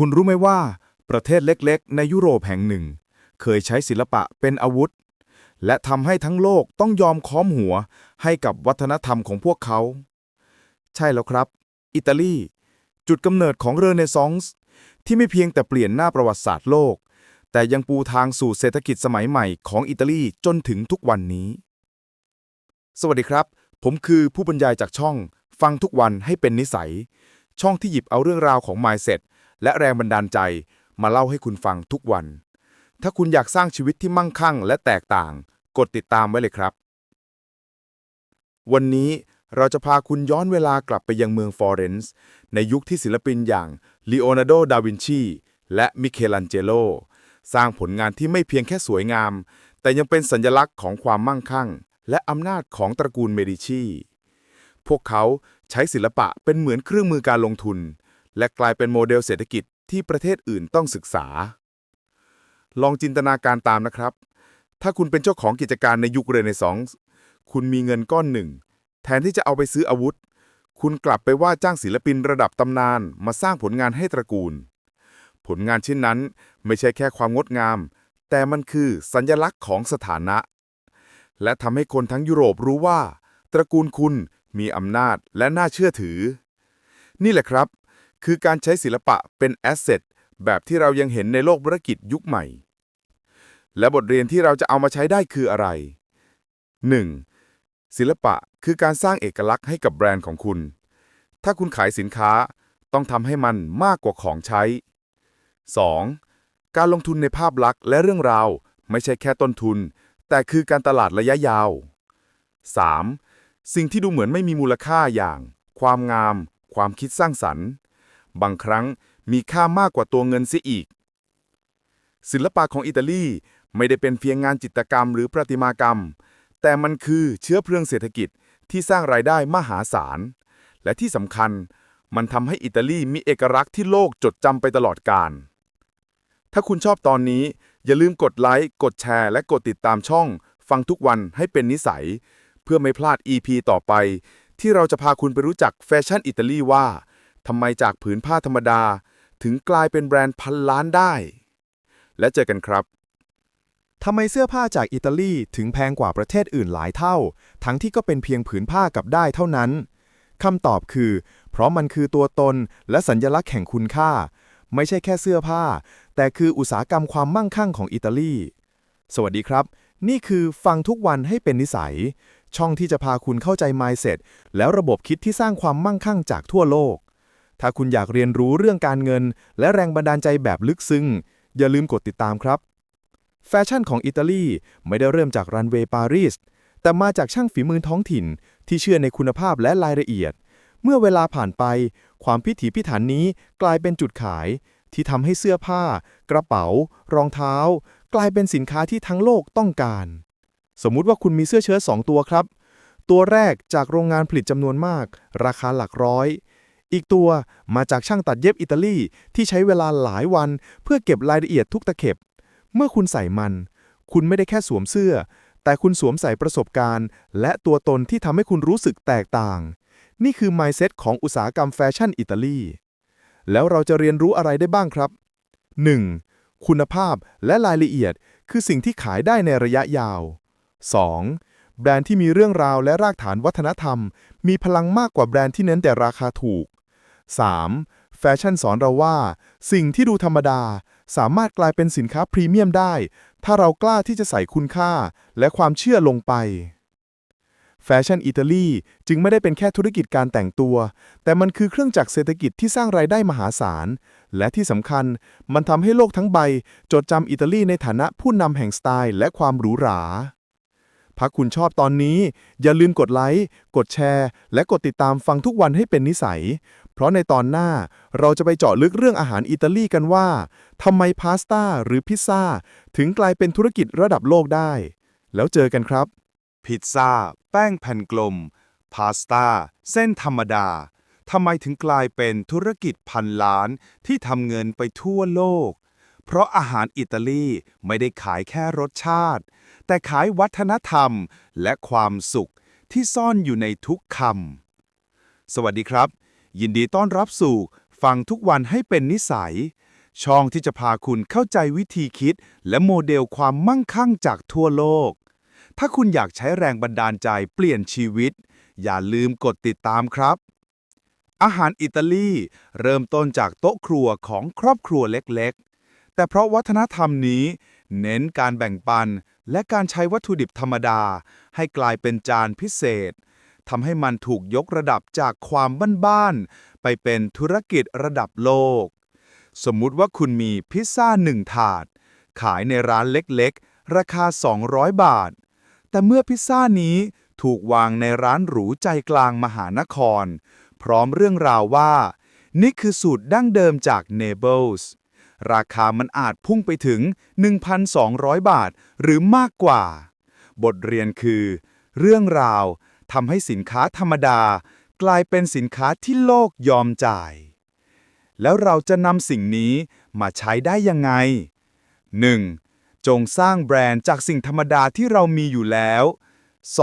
คุณรู้ไหมว่า ประเทศเล็กๆ ในยุโรปแห่งหนึ่ง เคยใช้ศิลปะเป็นอาวุธ และทำให้ทั้งโลกต้องยอมค้อมหัวให้กับวัฒนธรรมของพวกเขา ใช่แล้วครับ อิตาลี จุดกำเนิดของเรเนซองส์ที่ไม่เพียงแต่เปลี่ยนหน้าประวัติศาสตร์โลก แต่ยังปูทางสู่เศรษฐกิจสมัยใหม่ของอิตาลีจนถึงทุกวันนี้ สวัสดีครับ ผมคือผู้บรรยายจากช่อง ฟังทุกวันให้เป็นนิสัย ช่องที่หยิบเอาเรื่องราวของ Mindset และแรงบันดาลใจมาเล่าให้คุณฟังทุกวัน ถ้าคุณอยากสร้างชีวิตที่มั่งคั่งและแตกต่าง กดติดตามไว้เลยครับ วันนี้เราจะพาคุณย้อนเวลากลับไปยังเมืองฟลอเรนซ์ในยุคที่ศิลปินอย่างลีโอนาร์โด ดาวินชี และมิเคลันเจโล สร้างผลงานที่ไม่เพียงแค่สวยงาม แต่ยังเป็นสัญลักษณ์ของความมั่งคั่ง และอำนาจของตระกูลเมดิชี พวกเขาใช้ศิลปะเป็นเหมือนเครื่องมือการลงทุน และกลายเป็นโมเดลเศรษฐกิจที่ประเทศอื่นต้องศึกษา ลองจินตนาการตามนะครับ ถ้าคุณเป็นเจ้าของกิจการในยุคเรเนซองส์คุณมีเงินก้อนหนึ่ง แทนที่จะเอาไปซื้ออาวุธ คุณกลับไปว่าจ้างศิลปินระดับตำนาน มาสร้างผลงานให้ตระกูล ผลงานชิ้นนั้นไม่ใช่แค่ความงดงาม แต่มันคือสัญลักษณ์ของสถานะ และทำให้คนทั้งยุโรปรู้ว่า ตระกูลคุณมีอำนาจและน่าเชื่อถือ นี่แหละครับ คือการใช้ศิลปะเป็นแอสเซทแบบที่เรายังเห็นในโลกธุรกิจยุคใหม่ และบทเรียนที่เราจะเอามาใช้ได้คืออะไร 1. ศิลปะคือการสร้างเอกลักษณ์ให้กับแบรนด์ของคุณ ถ้าคุณขายสินค้าต้องทำให้มันมากกว่าของใช้ 2. การลงทุนในภาพลักษณ์และเรื่องราว ไม่ใช่แค่ต้นทุน แต่คือการตลาดระยะยาว 3. สิ่งที่ดูเหมือนไม่มีมูลค่าอย่าง ความงาม ความคิดสร้างสรรค์ บางครั้งมีค่ามากกว่าตัวเงินเสียอีก ศิลปะของอิตาลีไม่ได้เป็นเพียงงานจิตรกรรมหรือประติมากรรม แต่มันคือเชื้อเพลิงเศรษฐกิจที่สร้างรายได้มหาศาล และที่สำคัญมันทำให้อิตาลีมีเอกลักษณ์ที่โลกจดจำไปตลอดกาล ถ้าคุณชอบตอนนี้ อย่าลืมกดไลค์ กดแชร์ และกดติดตามช่อง ฟังทุกวันให้เป็นนิสัย เพื่อไม่พลาด EP ต่อไป ที่เราจะพาคุณไปรู้จักแฟชั่นอิตาลีว่า ทำไมจากผืนผ้าธรรมดา ถึงกลายเป็นแบรนด์พันล้านได้ และเจอกันครับทำไมเสื้อผ้าจากอิตาลีถึงแพงกว่าประเทศอื่นหลายเท่า ทั้งที่ก็เป็นเพียงผืนผ้ากับได้เท่านั้นคำตอบคือ เพราะมันคือตัวตนและสัญลักษณ์แห่งคุณค่า ไม่ใช่แค่เสื้อผ้า แต่คืออุตสาหกรรมความมั่งคั่งของอิตาลี สวัสดีครับ นี่คือฟังทุกวันให้เป็นนิสัย ช่องที่จะพาคุณเข้าใจ mindset แล้วระบบคิดที่สร้างความมั่งคั่งจากทั่วโลก ถ้าคุณอยากเรียนรู้เรื่องการเงิน และแรงบันดาลใจแบบลึกซึ้ง อย่าลืมกดติดตามครับ แฟชั่นของอิตาลีไม่ได้เริ่มจากรันเวย์ปารีส แต่มาจากช่างฝีมือท้องถิ่น ที่เชื่อในคุณภาพและรายละเอียด เมื่อเวลาผ่านไป ความพิถีพิถันนี้กลายเป็นจุดขาย ที่ทำให้เสื้อผ้า กระเป๋า รองเท้า กลายเป็นสินค้าที่ทั้งโลกต้องการ สมมุติว่าคุณมีเสื้อเชิ้ตสองตัวครับ ตัวแรกจากโรงงานผลิตจำนวนมาก ราคาหลักร้อย อีกตัวมาจากช่างตัดเย็บอิตาลีที่ใช้เวลาหลายวันเพื่อเก็บรายละเอียดทุกตะเข็บ เมื่อคุณใส่มัน คุณไม่ได้แค่สวมเสื้อ แต่คุณสวมใส่ประสบการณ์ และตัวตนที่ทำให้คุณรู้สึกแตกต่าง นี่คือ mindset ของอุตสาหกรรมแฟชั่นอิตาลีแล้วเราจะเรียนรู้อะไรได้บ้างครับ 1. คุณภาพและรายละเอียดคือสิ่งที่ขายได้ในระยะยาว 2. แบรนด์ที่มีเรื่องราวและรากฐานวัฒนธรรม มีพลังมากกว่าแบรนด์ที่เน้นแต่ราคาถูก 3. แฟชั่นสอนเราว่า สิ่งที่ดูธรรมดา สามารถกลายเป็นสินค้าพรีเมียมได้ ถ้าเรากล้าที่จะใส่คุณค่าและความเชื่อลงไป แฟชั่นอิตาลีจึงไม่ได้เป็นแค่ธุรกิจการแต่งตัว แต่มันคือเครื่องจักรเศรษฐกิจที่สร้างรายได้มหาศาล และที่สำคัญมันทำให้โลกทั้งใบ จดจำอิตาลีในฐานะผู้นำแห่งสไตล์และความหรูหรา พักคุณชอบตอนนี้ อย่าลืมกดไลค์ กดแชร์ และกดติดตามฟังทุกวันให้เป็นนิสัย เพราะในตอนหน้าเราจะไปเจาะลึกเรื่องอาหารอิตาลีกันว่าทำไมพาสต้าหรือพิซซ่าถึงกลายเป็นธุรกิจระดับโลกได้ แล้วเจอกันครับ พิซซ่า แป้งแผ่นกลม พาสต้า เส้นธรรมดาทำไมถึงกลายเป็นธุรกิจพันล้านที่ทำเงินไปทั่วโลก เพราะอาหารอิตาลีไม่ได้ขายแค่รสชาติ แต่ขายวัฒนธรรมและความสุขที่ซ่อนอยู่ในทุกคำ สวัสดีครับ ยินดีต้อนรับสู่ ฟังทุกวันให้เป็นนิสัย ช่องที่จะพาคุณเข้าใจวิธีคิด และโมเดลความมั่งคั่งจากทั่วโลก ถ้าคุณอยากใช้แรงบันดาลใจเปลี่ยนชีวิต อย่าลืมกดติดตามครับ อาหารอิตาลีเริ่มต้นจากโต๊ะครัวของครอบครัวเล็ก แต่เพราะวัฒนธรรมนี้ เน้นการแบ่งปัน และการใช้วัตถุดิบธรรมดา ให้กลายเป็นจานพิเศษทำให้มันถูกยกระดับจากความบ้านๆไปเป็นธุรกิจระดับโลก สมมุติว่าคุณมีพิซซ่าหนึ่งถาด ขายในร้านเล็กๆ ราคา 200 บาท แต่เมื่อพิซซ่านี้ถูกวางในร้านหรูใจกลางมหานคร พร้อมเรื่องราวว่า นี่คือสูตรดั้งเดิมจาก Nables ราคามันอาจพุ่งไปถึง 1,200 บาทหรือมากกว่า บทเรียนคือ เรื่องราวทำให้สินค้าธรรมดา กลายเป็นสินค้าที่โลกยอมจ่าย แล้วเราจะนำสิ่งนี้มาใช้ได้ยังไง 1. จงสร้างแบรนด์จากสิ่งธรรมดาที่เรามีอยู่แล้ว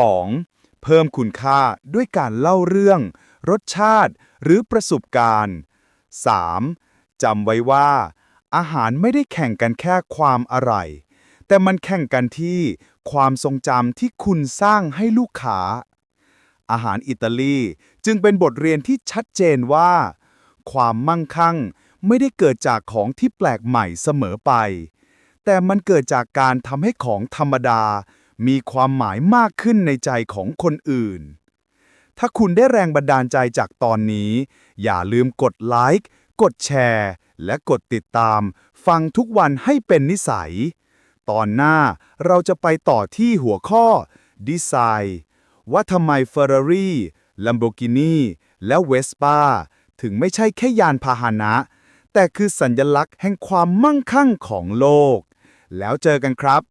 2. เพิ่มคุณค่าด้วยการเล่าเรื่อง รสชาติหรือประสบการณ์ 3. จำไว้ว่า อาหารไม่ได้แข่งกันแค่ความอร่อย แต่มันแข่งกันที่ความทรงจำที่คุณสร้างให้ลูกค้า อาหารอิตาลีจึงเป็นบทเรียนที่ชัดเจนว่า ความมั่งคั่งไม่ได้เกิดจากของที่แปลกใหม่เสมอไป แต่มันเกิดจากการทำให้ของธรรมดา มีความหมายมากขึ้นในใจของคนอื่น ถ้าคุณได้แรงบันดาลใจจากตอนนี้ อย่าลืมกดไลค์ กดแชร์ และกดติดตาม ฟังทุกวันให้เป็นนิสัย ตอนหน้าเราจะไปต่อที่หัวข้อ ดีไซน์ ว่าทำไม Ferrari Lamborghini และ Vespa ถึงไม่ใช่แค่ยานพาหนะ แต่คือสัญลักษณ์แห่งความมั่งคั่งของโลก แล้วเจอกันครับ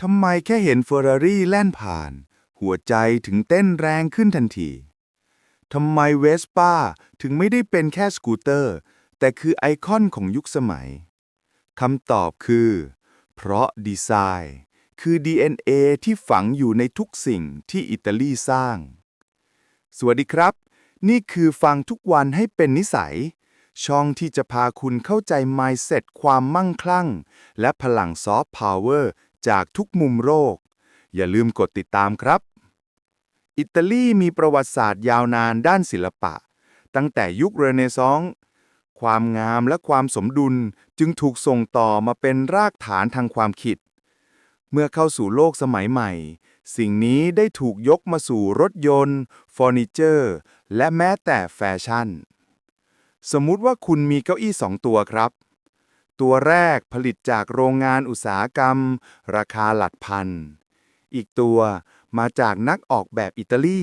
ทำไมแค่เห็นเฟอร์รารี่แล่นผ่าน หัวใจถึงเต้นแรงขึ้นทันที ทำไมเวสป้าถึงไม่ได้เป็นแค่สกูตเตอร์ แต่คือไอคอนของยุคสมัย คำตอบคือ เพราะดีไซน์ คือ DNA ที่ฝังอยู่ในทุกสิ่งที่อิตาลีสร้าง สวัสดีครับ นี่คือฟังทุกวันให้เป็นนิสัย ช่องที่จะพาคุณเข้าใจ mindset ความมั่งคลั่ง และพลังซอฟต์พาวเวอร์จากทุกมุมโลก อย่าลืมกดติดตามครับ อิตาลีมีประวัติศาสตร์ยาวนานด้านศิลปะ ตั้งแต่ยุคเรเนซองส์ ความงามและความสมดุลจึงถูกส่งต่อมาเป็นรากฐานทางความคิด เมื่อเข้าสู่โลกสมัยใหม่ สิ่งนี้ได้ถูกยกมาสู่รถยนต์เฟอร์นิเจอร์ และแม้แต่แฟชั่น สมมุติว่าคุณมีเก้าอี้สองตัวครับ ตัวแรกผลิตจากโรงงานอุตสาหกรรม ราคาหลักพัน อีกตัวมาจากนักออกแบบอิตาลี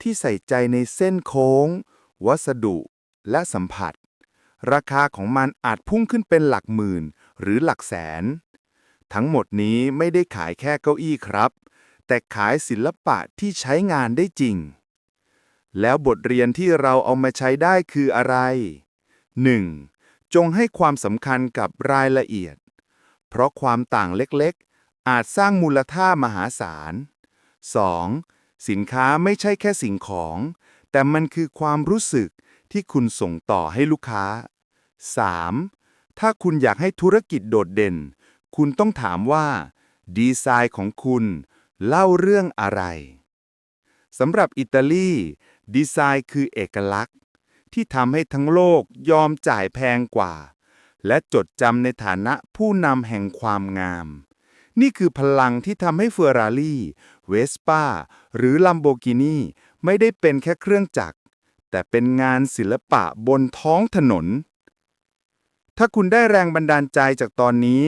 ที่ใส่ใจในเส้นโค้ง วัสดุและสัมผัส ราคาของมันอาจพุ่งขึ้นเป็นหลักหมื่น หรือหลักแสน ทั้งหมดนี้ไม่ได้ขายแค่เก้าอี้ครับ แต่ขายศิลปะที่ใช้งานได้จริง แล้วบทเรียนที่เราเอามาใช้ได้คืออะไร 1. จงให้ความสำคัญกับรายละเอียด เพราะความต่างเล็กๆ อาจสร้างมูลค่ามหาศาล 2. สินค้าไม่ใช่แค่สิ่งของ แต่มันคือความรู้สึก ที่คุณส่งต่อให้ลูกค้า 3. ถ้าคุณอยากให้ธุรกิจโดดเด่น คุณต้องถามว่า ดีไซน์ของคุณเล่าเรื่องอะไรสำหรับอิตาลีดีไซน์คือเอกลักษณ์ ที่ทำให้ทั้งโลกยอมจ่ายแพงกว่า และจดจำในฐานะผู้นำแห่งความงาม นี่คือพลังที่ทำให้เฟอร์รารี่เวสป้าหรือลัมโบกินีไม่ได้เป็นแค่เครื่องจักร แต่เป็นงานศิลปะบนท้องถนน ถ้าคุณได้แรงบันดาลใจจากตอนนี้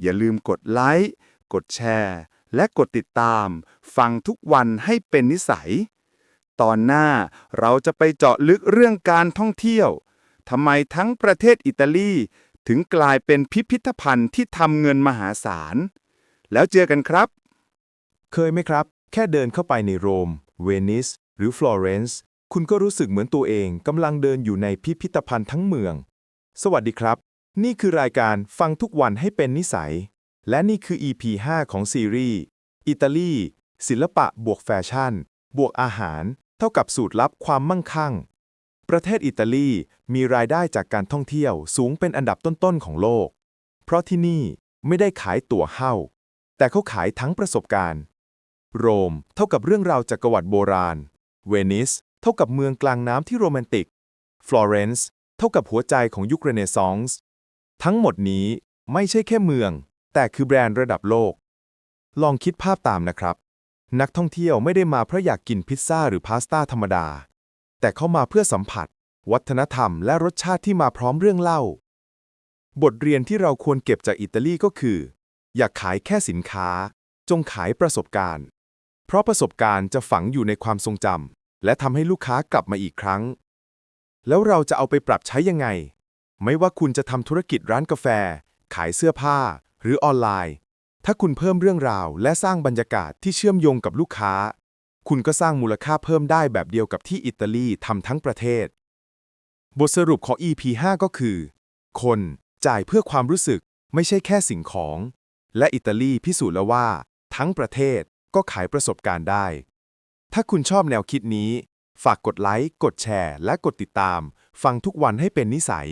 อย่าลืมกดไลค์ กดแชร์ และกดติดตาม ฟังทุกวันให้เป็นนิสัย ตอนหน้าเราจะไปเจาะลึกเรื่องการท่องเที่ยวทำไมทั้งประเทศอิตาลีถึงกลายเป็นพิพิธภัณฑ์ที่ทำเงินมหาศาล แล้วเจอกันครับ เคยไหมครับ แค่เดินเข้าไปในโรม เวนิส หรือฟลอเรนซ์ คุณก็รู้สึกเหมือนตัวเองกำลังเดินอยู่ในพิพิธภัณฑ์ทั้งเมือง สวัสดีครับ นี่คือรายการฟังทุกวันให้เป็นนิสัย และนี่คือ EP 5 ของซีรีส์อิตาลี ศิลปะบวกแฟชั่น บวกอาหาร เท่ากับสูตรลับความมั่งคั่ง ประเทศอิตาลีมีรายได้จากการท่องเที่ยวสูงเป็นอันดับต้นๆของโลก เพราะที่นี่ไม่ได้ขายตั๋วเฮ้า แต่เขาขายทั้งประสบการณ์ โรมเท่ากับเรื่องราวจักรวรรดิโบราณ เวนิส เท่ากับเมืองกลางน้ำที่โรแมนติก ฟลอเรนซ์เท่ากับหัวใจของยุคเรเนซองส์ทั้งหมดนี้ไม่ใช่แค่เมือง แต่คือแบรนด์ระดับโลก ลองคิดภาพตามนะครับ นักท่องเที่ยวไม่ได้มาเพราะอยากกินพิซซ่าหรือพาสต้าธรรมดา แต่เขามาเพื่อสัมผัส วัฒนธรรมและรสชาติที่มาพร้อมเรื่องเล่า บทเรียนที่เราควรเก็บจากอิตาลีก็คือ อย่าขายแค่สินค้า จงขายประสบการณ์ เพราะประสบการณ์จะฝังอยู่ในความทรงจำ และทำให้ลูกค้ากลับมาอีกครั้ง แล้วเราจะเอาไปปรับใช้ยังไง ไม่ว่าคุณจะทำธุรกิจร้านกาแฟ ขายเสื้อผ้า หรือออนไลน์ ถ้าคุณเพิ่มเรื่องราว และสร้างบรรยากาศที่เชื่อมโยงกับลูกค้า คุณก็สร้างมูลค่าเพิ่มได้แบบเดียวกับที่อิตาลีทำทั้งประเทศ บทสรุปของ EP 5 ก็คือ คนจ่ายเพื่อความรู้สึกไม่ใช่แค่สิ่งของ และอิตาลีพิสูจน์แล้วว่า ทั้งประเทศก็ขายประสบการณ์ได้ ถ้าคุณชอบแนวคิดนี้ ฝากกดไลค์ กดแชร์ และกดติดตาม ฟังทุกวันให้เป็นนิสัย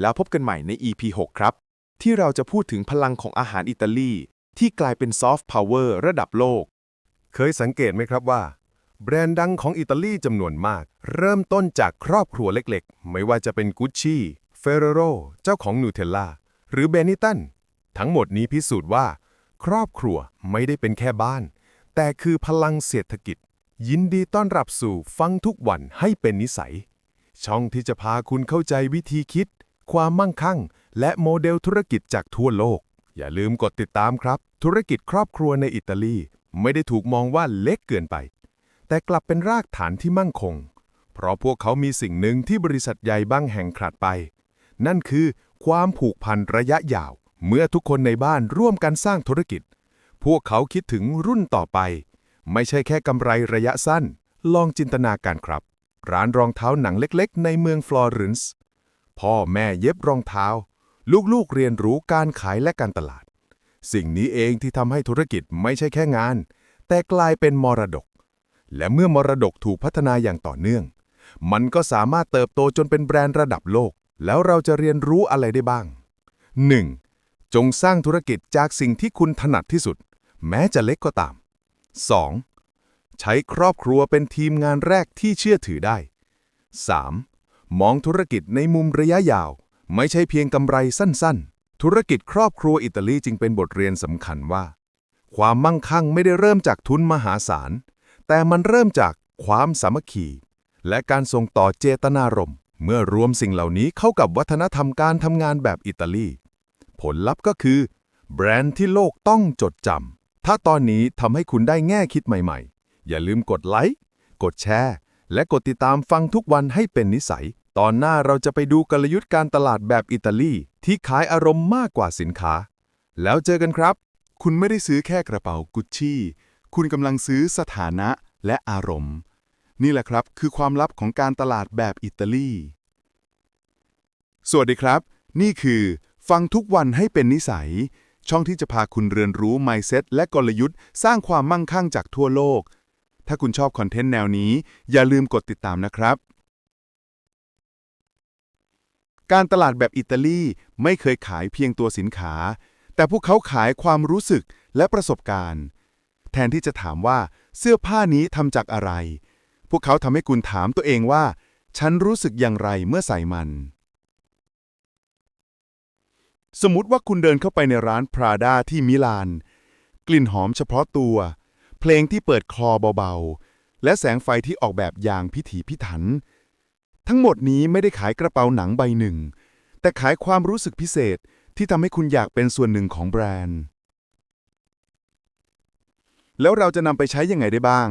แล้วพบกันใหม่ใน EP 6 ครับ ที่เราจะพูดถึงพลังของอาหารอิตาลี ที่กลายเป็นซอฟต์พาวเวอร์ระดับโลก เคยสังเกตไหมครับว่า แบรนด์ดังของอิตาลีจำนวนมาก เริ่มต้นจากครอบครัวเล็กๆ ไม่ว่าจะเป็นกุชชี่เฟเรโรเจ้าของนูเทลล่าหรือเบนิตันทั้งหมดนี้พิสูจน์ว่า ครอบครัวไม่ได้เป็นแค่บ้าน แต่คือพลังเศรษฐกิจ ยินดีต้อนรับสู่ฟังทุกวันให้เป็นนิสัย ช่องที่จะพาคุณเข้าใจวิธีคิด ความมั่งคั่ง และโมเดลธุรกิจจากทั่วโลก อย่าลืมกดติดตามครับ ธุรกิจครอบครัวในอิตาลี ไม่ได้ถูกมองว่าเล็กเกินไป แต่กลับเป็นรากฐานที่มั่นคง เพราะพวกเขามีสิ่งหนึ่งที่บริษัทใหญ่บางแห่งขาดไป นั่นคือ ความผูกพันระยะยาว เมื่อทุกคนในบ้านร่วมกันสร้างธุรกิจ พวกเขาคิดถึงรุ่นต่อไป ไม่ใช่แค่กำไรระยะสั้น ลองจินตนาการครับ ร้านรองเท้าหนังเล็กๆ ในเมืองฟลอเรนซ์พ่อแม่เย็บรองเท้า ลูกๆเรียนรู้การขายและการตลาด สิ่งนี้เองที่ทำให้ธุรกิจไม่ใช่แค่งาน แต่กลายเป็นมรดก และเมื่อมรดกถูกพัฒนาอย่างต่อเนื่อง มันก็สามารถเติบโตจนเป็นแบรนด์ระดับโลก แล้วเราจะเรียนรู้อะไรได้บ้าง 1. จงสร้างธุรกิจจากสิ่งที่คุณถนัดที่สุด แม้จะเล็กก็ตาม 2. ใช้ครอบครัวเป็นทีมงานแรกที่เชื่อถือได้ 3. มองธุรกิจในมุมระยะยาว ไม่ใช่เพียงกำไรสั้นๆ ธุรกิจครอบครัวอิตาลีจึงเป็นบทเรียนสำคัญว่า ความมั่งคั่งไม่ได้เริ่มจากทุนมหาศาล แต่มันเริ่มจากความสามัคคี และการส่งต่อเจตนารมณ์ เมื่อรวมสิ่งเหล่านี้เข้ากับวัฒนธรรมการทำงานแบบอิตาลี ผลลัพธ์ก็คือ แบรนด์ที่โลกต้องจดจำ ถ้าตอนนี้ทำให้คุณได้แง่คิดใหม่ๆ อย่าลืมกดไลค์ กดแชร์ และกดติดตามฟังทุกวันให้เป็นนิสัย ตอนหน้าเราจะไปดูกลยุทธ์การตลาดแบบอิตาลีที่ขายอารมณ์มากกว่าสินค้า แล้วเจอกันครับ คุณไม่ได้ซื้อแค่กระเป๋ากุชชี่ คุณกำลังซื้อสถานะและอารมณ์ นี่แหละครับคือความลับของการตลาดแบบอิตาลี สวัสดีครับ นี่คือ ฟังทุกวันให้เป็นนิสัย ช่องที่จะพาคุณเรียนรู้ mindset และกลยุทธ์ สร้างความมั่งคั่งจากทั่วโลก ถ้าคุณชอบคอนเทนต์แนวนี้ อย่าลืมกดติดตามนะครับ การตลาดแบบอิตาลีไม่เคยขายเพียงตัวสินค้า แต่พวกเขาขายความรู้สึกและประสบการณ์ แทนที่จะถามว่าเสื้อผ้านี้ทำจากอะไร พวกเขาทำให้คุณถามตัวเองว่า ฉันรู้สึกอย่างไรเมื่อใส่มัน สมมติว่าคุณเดินเข้าไปในร้านพราด้าที่มิลาน กลิ่นหอมเฉพาะตัว เพลงที่เปิดคลอเบาๆ และแสงไฟที่ออกแบบอย่างพิถีพิถัน ทั้งหมดนี้ไม่ได้ขายกระเป๋าหนังใบหนึ่ง แต่ขายความรู้สึกพิเศษที่ทำให้คุณอยากเป็นส่วนหนึ่งของแบรนด์ แล้วเราจะนำไปใช้ยังไงได้บ้าง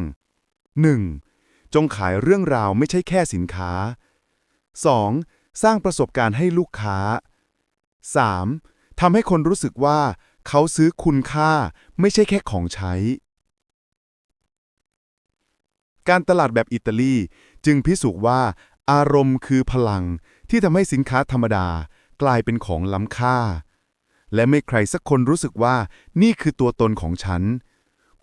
1. จงขายเรื่องราวไม่ใช่แค่สินค้า 2. สร้างประสบการณ์ให้ลูกค้า 3. ทำให้คนรู้สึกว่า เขาซื้อคุณค่าไม่ใช่แค่ของใช้ การตลาดแบบอิตาลีจึงพิสูจน์ว่า อารมณ์คือพลังที่ทำให้สินค้าธรรมดา กลายเป็นของล้ำค่า และไม่ใครสักคนรู้สึกว่า นี่คือตัวตนของฉัน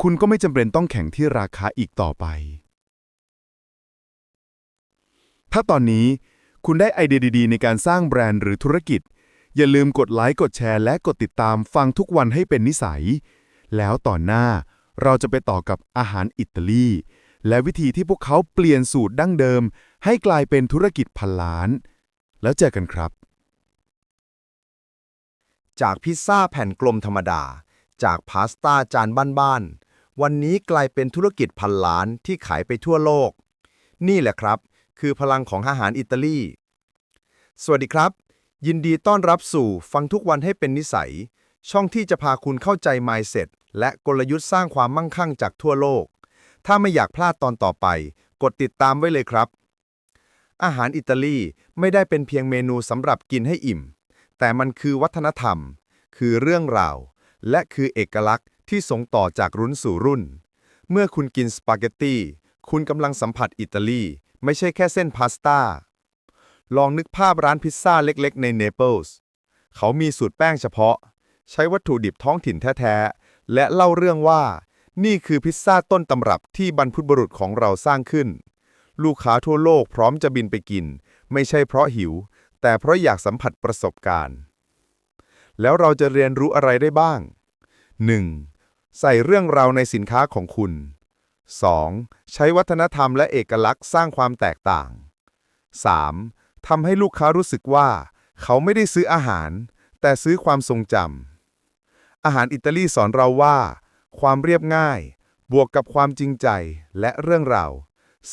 คุณก็ไม่จำเป็นต้องแข่งที่ราคาอีกต่อไป ถ้าตอนนี้คุณได้ไอเดียดีๆ ในการสร้างแบรนด์หรือธุรกิจ อย่าลืมกดไลค์กดแชร์และกดติดตามฟังทุกวันให้เป็นนิสัย แล้วต่อนหน้าเราจะไปต่อกับอาหารอิตาลี และวิธีที่พวกเขาเปลี่ยนสูตรดั้งเดิม ให้กลายเป็นธุรกิจพันล้าน แล้วเจอกันครับ จากพิซซ่าแผ่นกลมธรรมดา จากพาสต้าจานบ้านๆ วันนี้กลายเป็นธุรกิจพันล้านที่ขายไปทั่วโลก นี่แหละครับ คือพลังของอาหารอิตาลี สวัสดีครับ ยินดีต้อนรับสู่ฟังทุกวันให้เป็นนิสัย ช่องที่จะพาคุณเข้าใจ mindset และกลยุทธ์สร้างความมั่งคั่งจากทั่วโลก ถ้าไม่อยากพลาดตอนต่อไป กดติดตามไว้เลยครับ อาหารอิตาลีไม่ได้เป็นเพียงเมนูสำหรับกินให้อิ่ม แต่มันคือวัฒนธรรม คือเรื่องราว และคือเอกลักษณ์ที่ส่งต่อจากรุ่นสู่รุ่น เมื่อคุณกินสปาเกตตีคุณกำลังสัมผัสอิตาลี ไม่ใช่แค่เส้นพาสต้า ลองนึกภาพร้านพิซซ่าเล็กๆ ในเนเปิลส์เขามีสูตรแป้งเฉพาะ ใช้วัตถุดิบท้องถิ่นแท้ๆ และเล่าเรื่องว่า นี่คือพิซซ่าต้นตำรับที่บรรพุบุรุษของเราสร้างขึ้น ลูกค้าทั่วโลกพร้อมจะบินไปกิน ไม่ใช่เพราะหิว แต่เพราะอยากสัมผัสประสบการณ์ แล้วเราจะเรียนรู้อะไรได้บ้าง 1. ใส่เรื่องราวในสินค้าของคุณ 2. ใช้วัฒนธรรมและเอกลักษณ์สร้างความแตกต่าง 3. ทำให้ลูกค้ารู้สึกว่า เขาไม่ได้ซื้ออาหาร แต่ซื้อความทรงจำอาหารอิตาลีสอนเราว่า ความเรียบง่าย บวกกับความจริงใจและเรื่องราว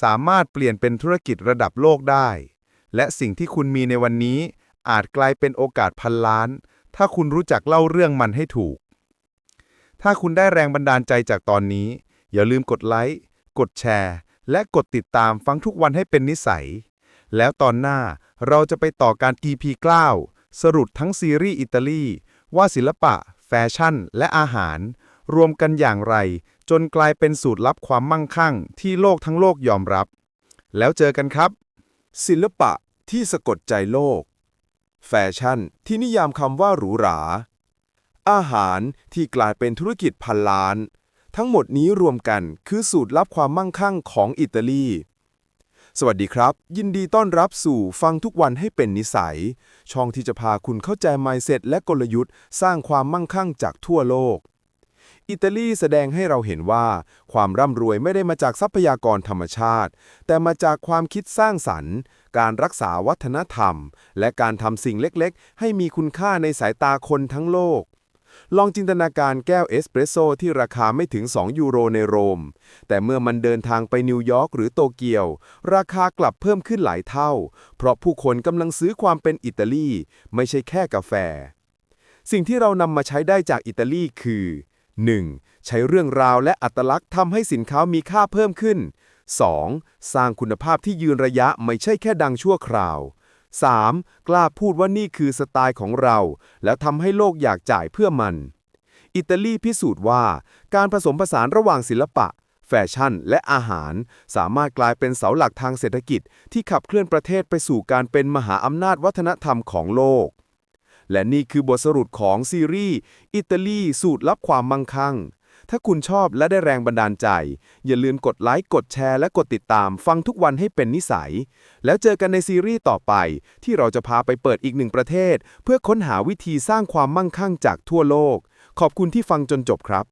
สามารถเปลี่ยนเป็นธุรกิจระดับโลกได้ และสิ่งที่คุณมีในวันนี้ อาจกลายเป็นโอกาสพันล้าน ถ้าคุณรู้จักเล่าเรื่องมันให้ถูก ถ้าคุณได้แรงบันดาลใจจากตอนนี้ อย่าลืมกดไลค์ กดแชร์ และกดติดตามฟังทุกวันให้เป็นนิสัย แล้วตอนหน้าเราจะไปต่อการ EP 9 สรุปทั้งซีรีส์อิตาลี ว่าศิลปะ แฟชั่น และอาหาร รวมกันอย่างไร จนกลายเป็นสูตรลับความมั่งคั่ง ที่โลกทั้งโลกยอมรับ แล้วเจอกันครับ ศิลปะที่สะกดใจโลก แฟชั่นที่นิยามคำว่าหรูหรา อาหารที่กลายเป็นธุรกิจพันล้าน ทั้งหมดนี้รวมกันคือสูตรลับความมั่งคั่งของอิตาลี สวัสดีครับ ยินดีต้อนรับสู่ฟังทุกวันให้เป็นนิสัย ช่องที่จะพาคุณเข้าใจ mindset และกลยุทธ์ สร้างความมั่งคั่งจากทั่วโลก อิตาลีแสดงให้เราเห็นว่า ความร่ำรวยไม่ได้มาจากทรัพยากรธรรมชาติ แต่มาจากความคิดสร้างสรรค์ การรักษาวัฒนธรรม และการทำสิ่งเล็กๆ ให้มีคุณค่าในสายตาคนทั้งโลก ลองจินตนาการแก้วเอสเปรสโซที่ราคาไม่ถึง 2 ยูโรในโรม แต่เมื่อมันเดินทางไปนิวยอร์กหรือโตเกียว ราคากลับเพิ่มขึ้นหลายเท่า เพราะผู้คนกำลังซื้อความเป็นอิตาลี ไม่ใช่แค่กาแฟ สิ่งที่เรานำมาใช้ได้จากอิตาลีคือ 1. ใช้เรื่องราวและอัตลักษณ์ทำให้สินค้ามีค่าเพิ่มขึ้น 2. สร้างคุณภาพที่ยืนระยะไม่ใช่แค่ดังชั่วคราว 3. กล้าพูดว่านี่คือสไตล์ของเรา แล้วทำให้โลกอยากจ่ายเพื่อมัน อิตาลีพิสูจน์ว่า การผสมผสานระหว่างศิลปะ แฟชั่น และอาหาร สามารถกลายเป็นเสาหลักทางเศรษฐกิจ ที่ขับเคลื่อนประเทศไปสู่การเป็นมหาอำนาจวัฒนธรรมของโลก และนี่คือบทสรุปของซีรีส์อิตาลีสูตรลับความมั่งคั่ง ถ้าคุณชอบและได้แรงบันดาลใจ อย่าลืมกดไลค์ กดแชร์ และกดติดตามฟังทุกวันให้เป็นนิสัย แล้วเจอกันในซีรีส์ต่อไป ที่เราจะพาไปเปิดอีกหนึ่งประเทศ เพื่อค้นหาวิธีสร้างความมั่งคั่งจากทั่วโลก ขอบคุณที่ฟังจนจบครับ